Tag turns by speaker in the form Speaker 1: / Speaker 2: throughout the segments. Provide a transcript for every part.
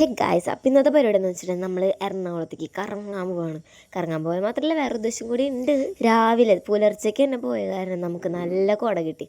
Speaker 1: Hey guys അപ്പം ഇന്നത്തെ പരിപാടി എന്ന് വെച്ചിട്ടുണ്ടെങ്കിൽ നമ്മൾ എറണാകുളത്തേക്ക് കറങ്ങാൻ പോവാണ്. കറങ്ങാൻ പോയാൽ മാത്രമല്ല വേറെ ഉദ്ദേശം കൂടി ഉണ്ട്. രാവിലെ പുലർച്ചയ്ക്ക് തന്നെ പോയ കാരണം നമുക്ക് നല്ല കുട കിട്ടി.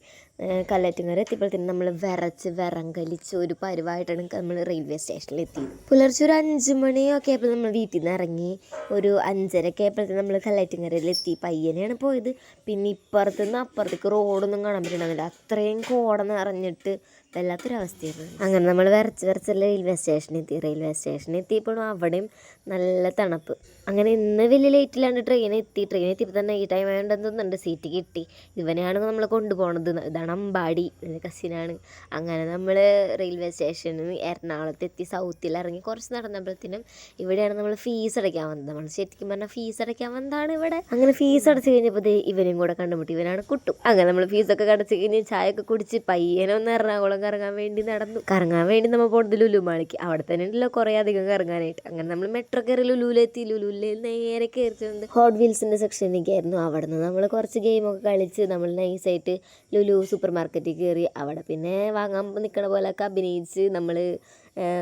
Speaker 1: കല്ലറ്റുങ്കര എത്തിയപ്പോഴത്തേനും നമ്മൾ വിറച്ച് വിറങ്കലിച്ച് ഒരു പരുവായിട്ടാണ് നമ്മൾ റെയിൽവേ സ്റ്റേഷനിൽ എത്തിയത് പുലർച്ചെ ഒരു അഞ്ച് മണിയൊക്കെ ആയപ്പോൾ നമ്മൾ വീട്ടിൽ നിന്ന് ഇറങ്ങി ഒരു അഞ്ചരയൊക്കെ ആയപ്പോഴത്തേനും നമ്മൾ കല്ലറ്റിങ്ങരയിലെത്തി പയ്യനെയാണ് പോയത്. പിന്നെ ഇപ്പുറത്തുനിന്ന് അപ്പുറത്തേക്ക് റോഡൊന്നും കാണാൻ പറ്റണമെന്നില്ല അത്രയും കോട നിറഞ്ഞിട്ട് വല്ലാത്തൊരവസ്ഥയായിരുന്നു. അങ്ങനെ നമ്മൾ വിറച്ച് വിറച്ച് റെയിൽവേ സ്റ്റേഷനിൽ എത്തി റെയിൽവേ സ്റ്റേഷനിൽ എത്തിയപ്പോഴും അവിടെയും നല്ല തണുപ്പ്. അങ്ങനെ ഇന്ന് വലിയ ലേറ്റിലാണ്ട് ട്രെയിൻ എത്തി. ട്രെയിൻ എത്തിയപ്പോൾ തന്നെ ഈ ടൈം ആയതുകൊണ്ട് തോന്നുന്നുണ്ട് സീറ്റ് കിട്ടി. ഇവനെയാണ് നമ്മൾ കൊണ്ടുപോകണത് ഇതാണ് അമ്പാടി എന്റെ കസിനാണ് അങ്ങനെ നമ്മൾ റെയിൽവേ സ്റ്റേഷനിൽ എറണാകുളത്ത് എത്തി സൗത്തിൽ ഇറങ്ങി കുറച്ച് നടന്നപ്പോഴത്തേനും ഇവിടെയാണ് നമ്മൾ ഫീസ് അടയ്ക്കാൻ വന്നത്. നമ്മൾ ശരിക്കും പറഞ്ഞാൽ ഫീസ് അടയ്ക്കാൻ വന്നതാണ് ഇവിടെ. അങ്ങനെ ഫീസ് അടച്ചു കഴിഞ്ഞപ്പോൾ ഇവനെയും കൂടെ കണ്ടുമുട്ടി. ഇവനാണ് കുട്ടു. അങ്ങനെ നമ്മൾ ഫീസൊക്കെ കടച്ചു കഴിഞ്ഞ് ചായയൊക്കെ കുടിച്ച് പയ്യനെ ഒന്ന് എറണാകുളം കറങ്ങാൻ വേണ്ടി നടന്നു. കറങ്ങാൻ വേണ്ടി നമ്മൾ പോകുന്നത് ലുലുമാളിക്ക്. അവിടെ തന്നെ ഉണ്ടല്ലോ കുറേ അധികം കറങ്ങാനായിട്ട്. അങ്ങനെ നമ്മൾ മെട്രോ കയറി ലുലുവിലെത്തി. ലുലുവിൽ നേരെ കയറി ചെന്നത് ഹോട്ട് വീൽസിന്റെ സെക്ഷനിലേക്കായിരുന്നു അവിടെ നിന്ന് നമ്മൾ കുറച്ച് ഗെയിമൊക്കെ കളിച്ച് നമ്മൾ നൈസായിട്ട് ലുലു സൂപ്പർ മാർക്കറ്റിൽ കയറി അവിടെ പിന്നെ വാങ്ങാൻ നിൽക്കണ പോലെയൊക്കെ അഭിനയിച്ച് നമ്മൾ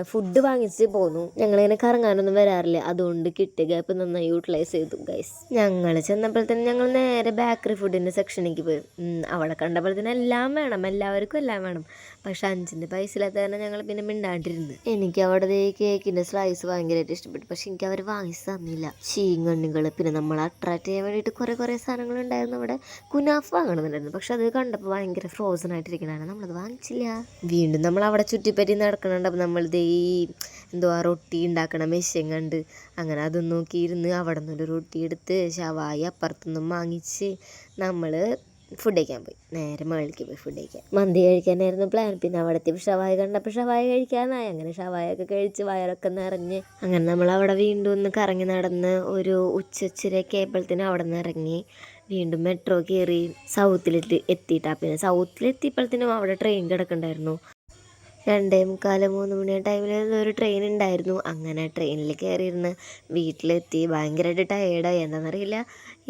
Speaker 1: ഫുഡ് വാങ്ങിച്ച് പോന്നു. ഞങ്ങളിങ്ങനെ കറങ്ങാനൊന്നും വരാറില്ല. അതുകൊണ്ട് കിട്ടിയ ഗ്യാപ്പ് നന്നായി യൂട്ടിലൈസ് ചെയ്തു ഗൈസ് ഞങ്ങൾ തന്നെ ഞങ്ങൾ നേരെ ബേക്കറി ഫുഡിന്റെ സെക്ഷനിലേക്ക് പോയി. അവിടെ തന്നെ എല്ലാം വേണം എല്ലാവർക്കും എല്ലാം വേണം. പക്ഷെ അഞ്ചിന്റെ പൈസ ഇല്ലാത്ത കാരണം ഞങ്ങൾ പിന്നെ മിണ്ടാണ്ടിരുന്നു. എനിക്ക് അവിടെ കേക്കിന്റെ സ്ലൈസ് ഭയങ്കരമായിട്ട് ഇഷ്ടപ്പെട്ടു. പക്ഷെ എനിക്ക് അവർ വാങ്ങിച്ച് തന്നില്ല. ചീങ്കണ്ണികൾ പിന്നെ നമ്മൾ അട്രാക്ട് ചെയ്യാൻ വേണ്ടിയിട്ട് കുറേ കുറേ സാധനങ്ങൾ ഉണ്ടായിരുന്നു അവിടെ. കുനാഫ് വാങ്ങണമെന്നുണ്ടായിരുന്നു പക്ഷെ അത് കണ്ടപ്പോൾ ഭയങ്കര ഫ്രോസൺ ആയിട്ടിരിക്കണതാണ്. നമ്മളത് വാങ്ങിച്ചില്ല. വീണ്ടും നമ്മൾ അവിടെ ചുറ്റിപ്പറ്റി നടക്കണുണ്ട് അപ്പോൾ നമ്മളിത് ഈ എന്തുവാ റൊട്ടി ഉണ്ടാക്കണ മെഷീൻ കണ്ട് അങ്ങനെ അതും നോക്കിയിരുന്ന് അവിടെ നിന്നൊരു റൊട്ടി എടുത്ത് ഷവായി അപ്പുറത്തുനിന്നും വാങ്ങിച്ച് നമ്മൾ ഫുഡ് കഴിക്കാൻ പോയി. നേരെ മുകളിലേക്ക് പോയി ഫുഡ് കഴിക്കാൻ. മന്തി കഴിക്കാനായിരുന്നു പ്ലാൻ പിന്നെ അവിടുത്തെ ഷവായ കണ്ടപ്പോൾ ഷവായ കഴിക്കാനായി. അങ്ങനെ ഷവായൊക്കെ കഴിച്ച് വയറൊക്കെ നിറഞ്ഞ് അങ്ങനെ നമ്മൾ അവിടെ വീണ്ടും ഒന്ന് കറങ്ങി നടന്ന് ഒരു ഉച്ചച്ചിരയൊക്കെ ആയപ്പോഴത്തേനും അവിടെ നിന്ന് ഇറങ്ങി വീണ്ടും മെട്രോ കയറി സൗത്തിലെത്തി എത്തിയിട്ടാ. പിന്നെ സൗത്തിലെത്തിയപ്പോഴത്തേനും അവിടെ ട്രെയിൻ കിടക്കണ്ടായിരുന്നു രണ്ടേ മുക്കാൽ മൂന്ന് മണി ആ ടൈമിൽ ഒരു ട്രെയിൻ ഉണ്ടായിരുന്നു അങ്ങനെ ട്രെയിനിൽ കയറിയിരുന്ന് വീട്ടിലെത്തി. ഭയങ്കരമായിട്ട് ടയേർഡായി എന്താണെന്നറിയില്ല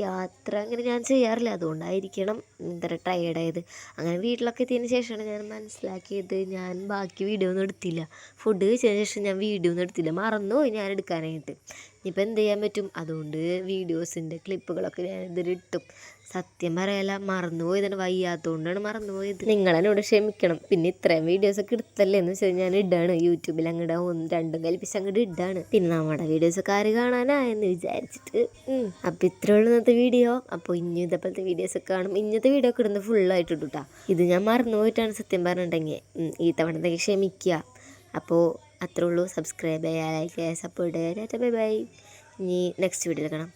Speaker 1: യാത്ര അങ്ങനെ ഞാൻ ചെയ്യാറില്ല. അതുകൊണ്ടായിരിക്കണം ഇത്ര ടയേർഡായത് അങ്ങനെ വീട്ടിലൊക്കെ എത്തിയതിന് ശേഷമാണ് ഞാൻ മനസ്സിലാക്കിയത്. ഞാൻ ബാക്കി വീഡിയോ ഒന്നും എടുത്തില്ല. ഫുഡ് കഴിച്ചതിന് ശേഷം ഞാൻ വീഡിയോ ഒന്നും എടുത്തില്ല. മറന്നുപോയി ഞാൻ എടുക്കാനായിട്ട്. ഇനിയിപ്പോൾ എന്ത് ചെയ്യാൻ പറ്റും? അതുകൊണ്ട് വീഡിയോസിന്റെ ക്ലിപ്പുകളൊക്കെ ഞാൻ ഇതിലിട്ടും സത്യം പറയാല മറന്നുപോയതാണ് വയ്യാത്തതുകൊണ്ടാണ് മറന്നുപോയത് നിങ്ങളെന്നോട് ക്ഷമിക്കണം. പിന്നെ ഇത്രയും വീഡിയോസൊക്കെ എടുത്തല്ലേ എന്ന് വെച്ചാൽ ഞാൻ ഇടാണ്. യൂട്യൂബിൽ അങ്ങോട്ട് ഒന്ന് രണ്ടും കൽപ്പിച്ച് അങ്ങോട്ട് ഇടാണ്. പിന്നെ നമ്മുടെ വീഡിയോസൊക്കെ ആര് കാണാനായെന്ന് വിചാരിച്ചിട്ട്. അപ്പം ഇത്രേ ഉള്ളൂ ഇന്നത്തെ വീഡിയോ. അപ്പോൾ ഇനി ഇതേപോലത്തെ വീഡിയോസൊക്കെ കാണും. ഇന്നത്തെ വീഡിയോ ഒക്കെ ഇടുന്നത് ഫുള്ളായിട്ട് ഇട്ടുട്ടാ ഇത് ഞാൻ മറന്നുപോയിട്ടാണ് സത്യം പറഞ്ഞിട്ടുണ്ടെങ്കിൽ. ഈ തവണത്തേക്ക് ക്ഷമിക്കുക. അപ്പോൾ അത്രേ ഉള്ളൂ. സബ്സ്ക്രൈബ് ചെയ്യുക ലൈക്ക് ചെയ്യുക സപ്പോർട്ട് ചെയ്യുക ബൈ ബൈ ഇനി നെക്സ്റ്റ് വീഡിയോയിൽ കാണാം.